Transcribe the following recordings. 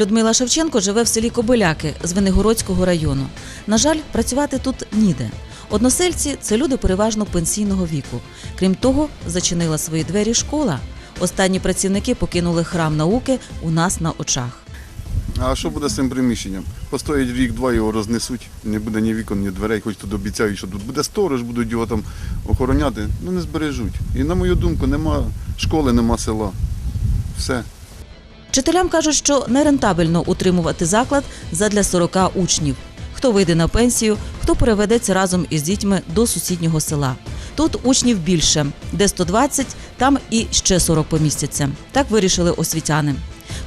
Людмила Шевченко живе в селі Кобиляки з Венегородського району. На жаль, працювати тут ніде. Односельці це люди переважно пенсійного віку. Крім того, зачинила свої двері школа. Останні працівники покинули храм науки у нас на очах. А що буде з цим приміщенням? Постоїть рік-два його рознесуть, не буде ні вікон, ні дверей, хоч тут обіцяють, що тут буде сторож, будуть його там охороняти, ну не збережуть. І на мою думку, нема школи, нема села. Все. Вчителям кажуть, що нерентабельно утримувати заклад задля 40 учнів. Хто вийде на пенсію, хто переведеться разом із дітьми до сусіднього села. Тут учнів більше, де 120, там і ще 40 помістяться. Так вирішили освітяни.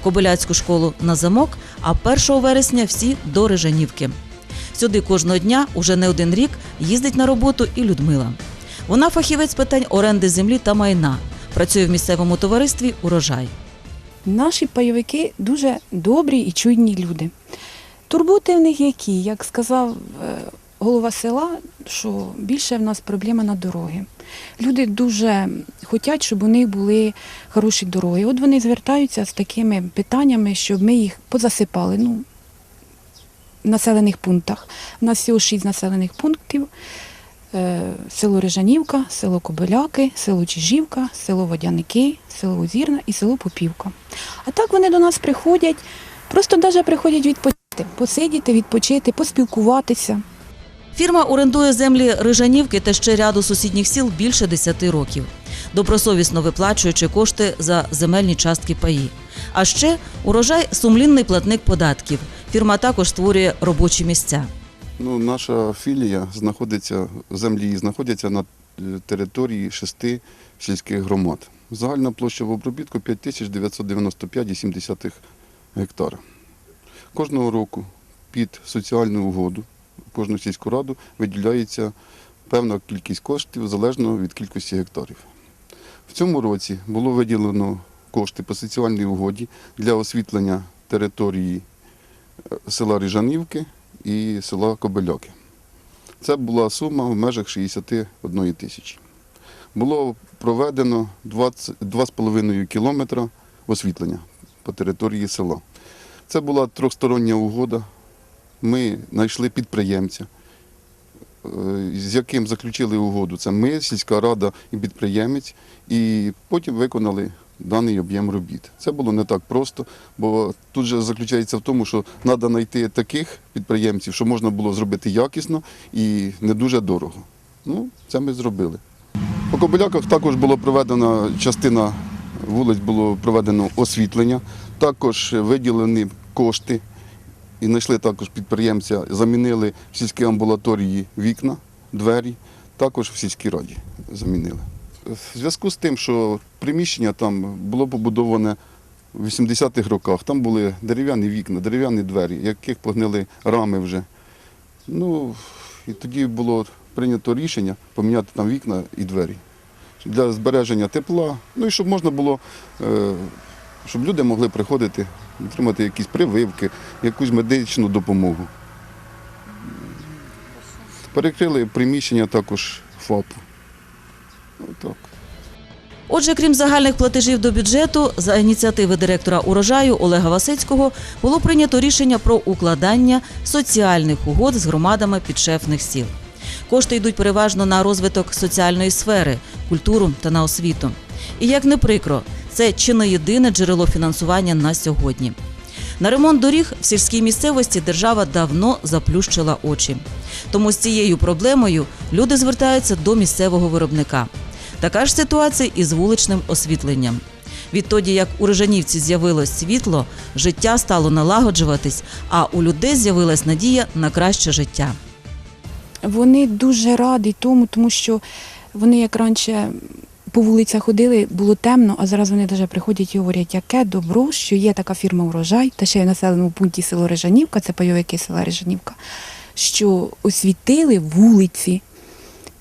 Кобиляцьку школу на замок, а 1 вересня всі до Рижанівки. Сюди кожного дня, уже не один рік, їздить на роботу і Людмила. Вона фахівець питань оренди землі та майна. Працює в місцевому товаристві Урожай. Наші пайовики дуже добрі і чуйні люди. Турботи в них які, як сказав е, голова села, що більше в нас проблема на дороги. Люди дуже хочуть, щоб у них були хороші дороги. От вони звертаються з такими питаннями, щоб ми їх позасипали. Ну, в населених пунктах. У нас всього шість населених пунктів. Е, Село Рижанівка, село Кобиляки, село Чижівка, село Водяники, село Озірна і село Попівка. А так вони до нас приходять, просто навіть приходять відпочити, посидіти, відпочити, поспілкуватися. Фірма орендує землі Рижанівки та ще ряду сусідніх сіл більше 10 років, добросовісно виплачуючи кошти за земельні частки паї. А ще урожай сумлінний платник податків. Фірма також створює робочі місця. Ну, наша філія знаходиться, землі знаходяться на е, території шести сільських громад. Загальна площа в обробітку 5995,7 гектара. Кожного року під соціальну угоду кожну сільську раду виділяється певна кількість коштів залежно від кількості гектарів. В цьому році було виділено кошти по соціальній угоді для освітлення території е, села Ріжанівки і села Кобиляки. Це була сума в межах 61 тисячі. Було проведено 20 2,5 кілометра освітлення по території села. Це була трьохстороння угода. Ми знайшли підприємця, е, з яким заключили угоду. Це ми, сільська рада і підприємець, і потім виконали даний об'єм робіт. Це було не так просто, бо тут же заключається в тому, що треба знайти таких підприємців, що можна було зробити якісно і не дуже дорого. Ну, це ми зробили. По Кобиляках також було проведена частина вулиць, було проведено освітлення, також виділені кошти і знайшли також підприємця, замінили в сільській амбулаторії вікна, двері, також в сільській раді замінили. В зв'язку з тим, що приміщення там було побудоване в 80-х роках, там були дерев'яні вікна, дерев'яні двері, яких погнили рами вже. Ну, і тоді було прийнято рішення поміняти там вікна і двері для збереження тепла, ну і щоб можна було, е, щоб люди могли приходити, отримати якісь прививки, якусь медичну допомогу. Перекрили приміщення також ФАПу. Отак. Отже, крім загальних платежів до бюджету, за ініціативи директора урожаю Олега Васицького було прийнято рішення про укладання соціальних угод з громадами підшефних сіл. Кошти йдуть переважно на розвиток соціальної сфери, культуру та на освіту. І як не прикро, це чи не єдине джерело фінансування на сьогодні. На ремонт доріг в сільській місцевості держава давно заплющила очі. Тому з цією проблемою люди звертаються до місцевого виробника. Така ж ситуація і з вуличним освітленням. Відтоді, як у Рижанівці з'явилось світло, життя стало налагоджуватись, а у людей з'явилась надія на краще життя. Вони дуже раді тому, тому що вони як раніше по вулицях ходили, було темно, а зараз вони навіть приходять і говорять, яке добро, що є така фірма урожай, та ще й в населеному пункті село Рижанівка, це пайовики села Рижанівка, що освітили вулиці.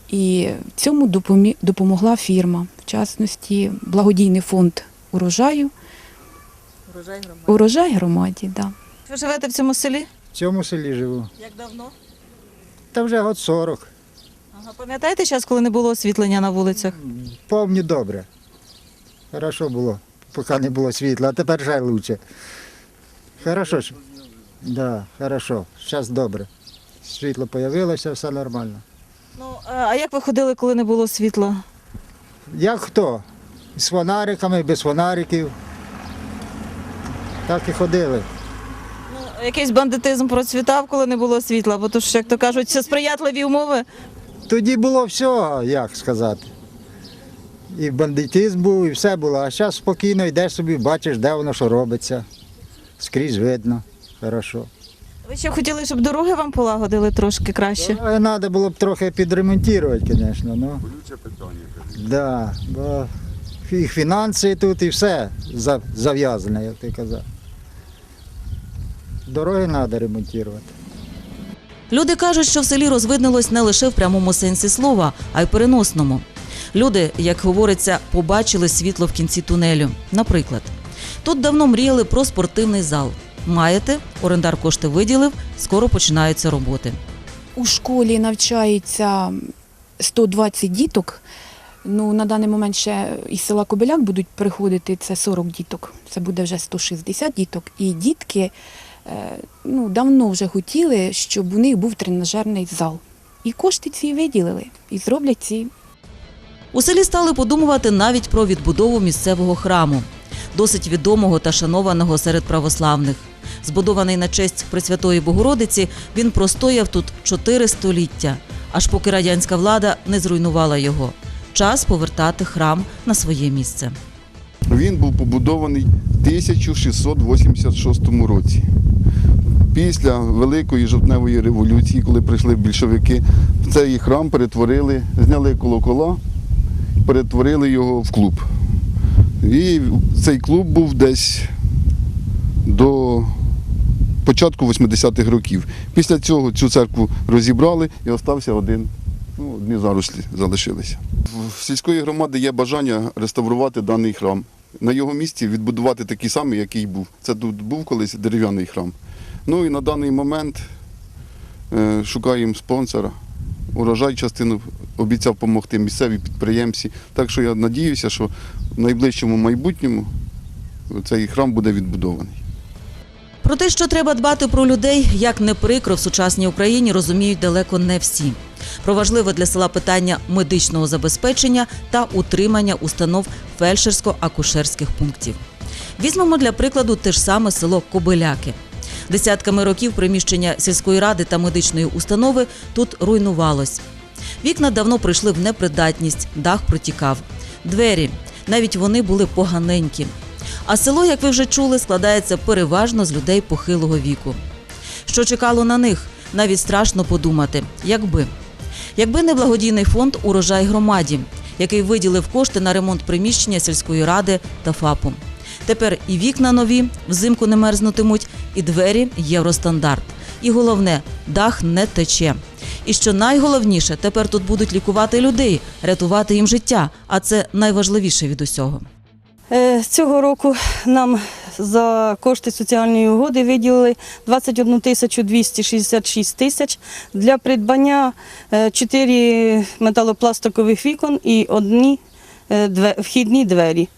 І цьому допомогла фірма, в частності благодійний фонд урожаю, урожай громаді. Да. Ви живете в цьому селі? В цьому селі живу. Як давно? Та вже год 40. Ага, пам'ятаєте час, коли не було освітлення на вулицях? Повні добре. Хорошо було, поки не було світла, а тепер вже краще. Хорошо. Да, хорошо. Зараз добре. Світло з'явилося, все нормально. Ну, а як ви ходили, коли не було світла? Як хто? З фонариками, без фонариків. Так і ходили. Ну, якийсь бандитизм процвітав, коли не було світла, бо то ж, як то кажуть, це сприятливі умови. Тоді було все, як сказати. І бандитизм був, і все було. А зараз спокійно йдеш собі, бачиш, де воно що робиться. Скрізь видно. Хорошо. Ви ще хотіли, щоб дороги вам полагодили трошки краще? Треба було б трохи підремонтувати, звісно. Ну. Да, бо і фінанси тут і все зав'язане, як ти казав. Дороги треба ремонтувати. Люди кажуть, що в селі розвиднилось не лише в прямому сенсі слова, а й переносному. Люди, як говориться, побачили світло в кінці тунелю. Наприклад, тут давно мріяли про спортивний зал. Маєте, орендар кошти виділив, скоро починаються роботи. У школі навчається 120 діток. Ну, на даний момент ще із села Кобиляк будуть приходити це 40 діток. Це буде вже 160 діток. І дітки е, ну, давно вже хотіли, щоб у них був тренажерний зал. І кошти ці виділили, і зроблять ці У селі стали подумувати навіть про відбудову місцевого храму, досить відомого та шанованого серед православних. Збудований на честь Пресвятої Богородиці, він простояв тут чотири століття, аж поки радянська влада не зруйнувала його. Час повертати храм на своє місце. Він був побудований в 1686 році. Після Великої жовтневої революції, коли прийшли більшовики, цей храм перетворили, зняли колокола, перетворили його в клуб. І цей клуб був десь до початку 80-х років. Після цього цю церкву розібрали і остався один, ну, одні зарослі залишилися. В сільської громади є бажання реставрувати даний храм. На його місці відбудувати такий самий, який був. Це тут був колись дерев'яний храм. Ну і на даний момент е, шукаємо спонсора. Урожай частину обіцяв допомогти місцеві підприємці. Так що я надіюся, що в найближчому майбутньому цей храм буде відбудований. Про те, що треба дбати про людей, як не прикро в сучасній Україні, розуміють далеко не всі. Про важливе для села питання медичного забезпечення та утримання установ фельдшерсько-акушерських пунктів. Візьмемо для прикладу те ж саме село Кобиляки. Десятками років приміщення сільської ради та медичної установи тут руйнувалось. Вікна давно прийшли в непридатність, дах протікав. Двері навіть вони були поганенькі. А село, як ви вже чули, складається переважно з людей похилого віку. Що чекало на них, навіть страшно подумати, якби. Якби не благодійний фонд Урожай громаді, який виділив кошти на ремонт приміщення сільської ради та ФАПу. Тепер і вікна нові, взимку не мерзнутимуть, і двері євростандарт. І головне, дах не тече. І що найголовніше, тепер тут будуть лікувати людей, рятувати їм життя, а це найважливіше від усього. Е, Цього року нам за кошти соціальної угоди виділили 21 тисячу 266 тисяч для придбання 4 металопластикових вікон і одні е, вхідні двері.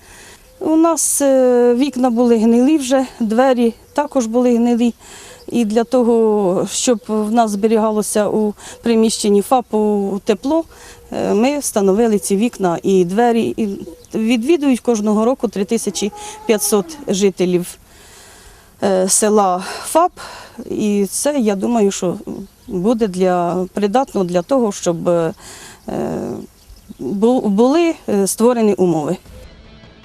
У нас е, вікна були гнилі вже, двері також були гнилі. І для того, щоб в нас зберігалося у приміщенні ФАПу тепло, е, ми встановили ці вікна і двері. І відвідують кожного року 3500 жителів е, села ФАП. І це, я думаю, що буде для, придатно для того, щоб були створені умови.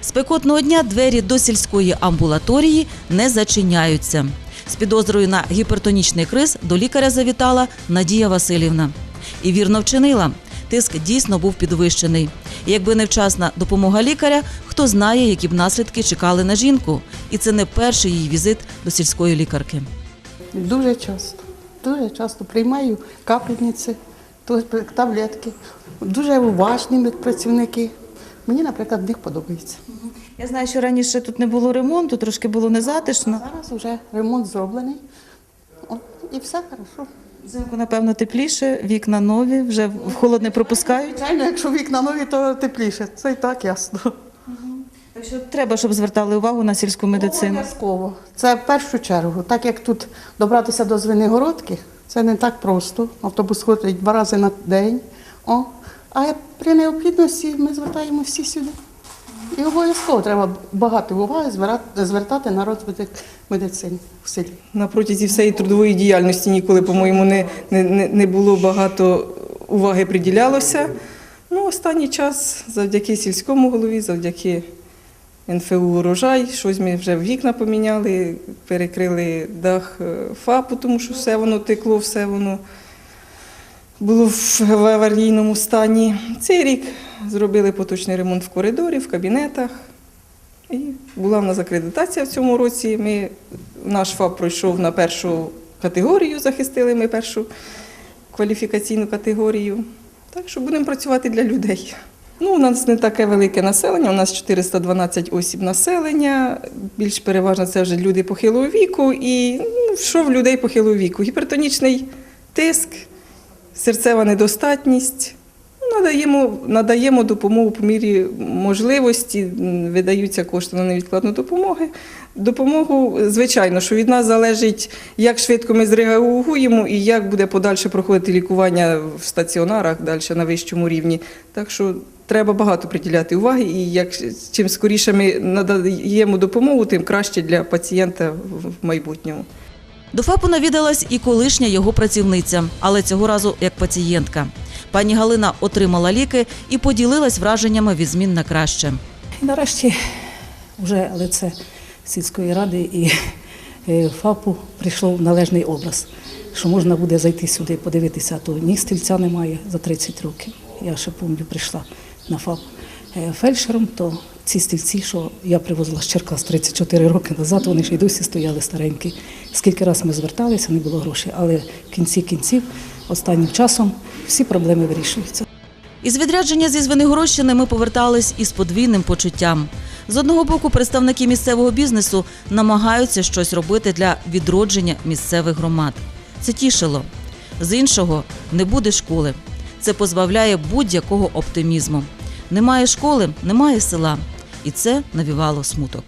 Спекотного дня двері до сільської амбулаторії не зачиняються. З підозрою на гіпертонічний криз до лікаря завітала Надія Васильівна. І вірно вчинила. Тиск дійсно був підвищений. І якби не вчасна допомога лікаря, хто знає, які б наслідки чекали на жінку. І це не перший її візит до сільської лікарки. Дуже часто. Дуже часто приймаю капельниці, таблетки. Дуже уважні медпрацівники. Мені, наприклад, в них подобається. Я знаю, що раніше тут не було ремонту, трошки було незатишно. Зараз вже ремонт зроблений. От, і все хорошо. Взимку, напевно, тепліше, вікна нові, вже в холод не пропускають. Звичайно, якщо вікна нові, то тепліше. Це і так ясно. Так що треба, щоб звертали увагу на сільську медицину. Обов'язково. Це в першу чергу. Так як тут добратися до Звенигородки, це не так просто. Автобус ходить два рази на день. О. А при необхідності ми звертаємо всі сюди. І обов'язково треба багато уваги звертати- на розвиток медицини в селі. На протязі всієї трудової діяльності ніколи, по-моєму, не, не, не не було багато уваги приділялося. Ну, останній час завдяки сільському голові, завдяки НФУ урожай, щось ми вже вікна поміняли, перекрили дах е, ФАПу, тому що все воно текло, все воно було в аварійному стані. Цей рік зробили поточний ремонт в коридорі, в кабінетах. І була в нас акредитація в цьому році. Ми, наш ФАП пройшов на першу категорію, захистили ми першу кваліфікаційну категорію. Так що будемо працювати для людей. Ну, у нас не таке велике населення, у нас 412 осіб населення. Більш переважно це вже люди похилого віку. І ну, що в людей похилого віку? Гіпертонічний тиск, серцева недостатність. Надаємо, надаємо допомогу по мірі можливості, видаються кошти на невідкладну допомогу. Допомогу, звичайно, що від нас залежить, як швидко ми зреагуємо і як буде подальше проходити лікування в стаціонарах далі на вищому рівні. Так що треба багато приділяти уваги, і як чим скоріше ми надаємо допомогу, тим краще для пацієнта в майбутньому. До ФАПу навідалась і колишня його працівниця, але цього разу як пацієнтка. Пані Галина отримала ліки і поділилась враженнями від змін на краще. Нарешті вже лице сільської ради і е, ФАПу прийшло в належний образ, що можна буде зайти сюди, подивитися, то ні стільця немає за 30 років. Я ще пам'ятаю, прийшла на ФАП фельдшером, то ці стільці, що я привозила з Черкас 34 роки назад, вони ще й досі стояли старенькі. Скільки раз ми зверталися, не було грошей, але в кінці кінців, останнім часом, всі проблеми вирішуються. Із відрядження зі Звенигородщини ми повертались із подвійним почуттям. З одного боку, представники місцевого бізнесу намагаються щось робити для відродження місцевих громад. Це тішило. З іншого, не буде школи. Це позбавляє будь-якого оптимізму. Немає школи, немає села. І це навівало смуток.